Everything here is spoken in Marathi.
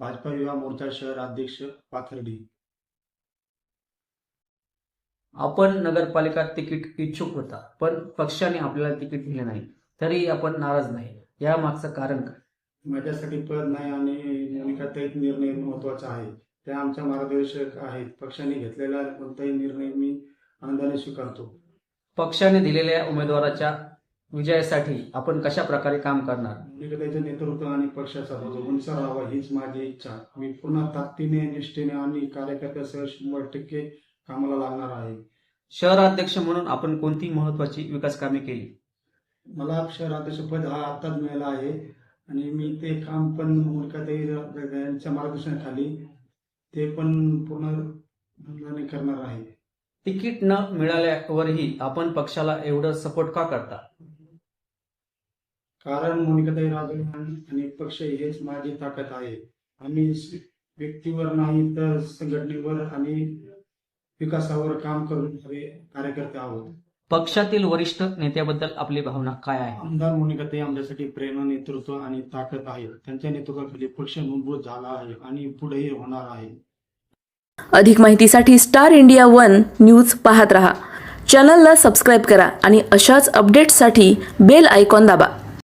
भाजपा युवा मोर्चा शहर अध्यक्ष पाथर्डी. आपण नगरपालिका तिकीट इच्छुक होता पण पक्षाने आपल्याला तिकीट दिले नाही तरी आपण नाराज नाही. या मागचं कारण काय? माझ्यासाठी पद नाही आणि मोनिकाताई निर्णय महत्त्वाचा आहे. ते आमच्या मार्गदर्शक आहेत. पक्षाने घेतलेला कोणताही निर्णय मी आनंदाने स्वीकारतो. पक्षाने दिलेल्या उमेदवाराच्या विजयासाठी आपण कशा प्रकारे काम करणार? मोनिकाताईचं नेतृत्व आणि पक्षाचा उंच राहावा हीच माझी इच्छा. मी पुन्हा ताकदीने निष्ठेने आणि कार्यकर्त्यासह शंभर टक्के कामाला लागणार आहे. शहराध्यक्ष म्हणून आपण कोणती महत्वाची विकास कामे केली? मला शहराध्यक्ष पद हा आत्ताच मिळाला आहे आणि मी ते काम पण मोनिकाताई यांच्या मार्गदर्शनाखाली ते पण पूर्ण करणार आहे. तिकीट न मिळाल्यावरही आपण पक्षाला एवढं सपोर्ट का करता? कारण मोनिकाताई राजळे आणि पक्ष हेच माझी ताकद आहे. आम्ही व्यक्तीवर नाही तर संघटनेवर आणि विकासावर काम करणारे कार्यकर्ते आहोत. पक्षातील वरिष्ठ नेत्याबद्दल आपली भावना काय आहे? आमदार मोनिकाताई आमच्यासाठी प्रेरणा नेतृत्व आणि ताकद आहे त्यांच्या नेतृत्वाखाली पक्ष मजबूत झाला आहे आणि पुढेही होणार आहे. अधिक माहितीसाठी स्टार इंडिया वन न्यूज पाहत रहा. चॅनलला सबस्क्राईब करा आणि अशाच अपडेट्ससाठी बेल आयकॉन दाबा.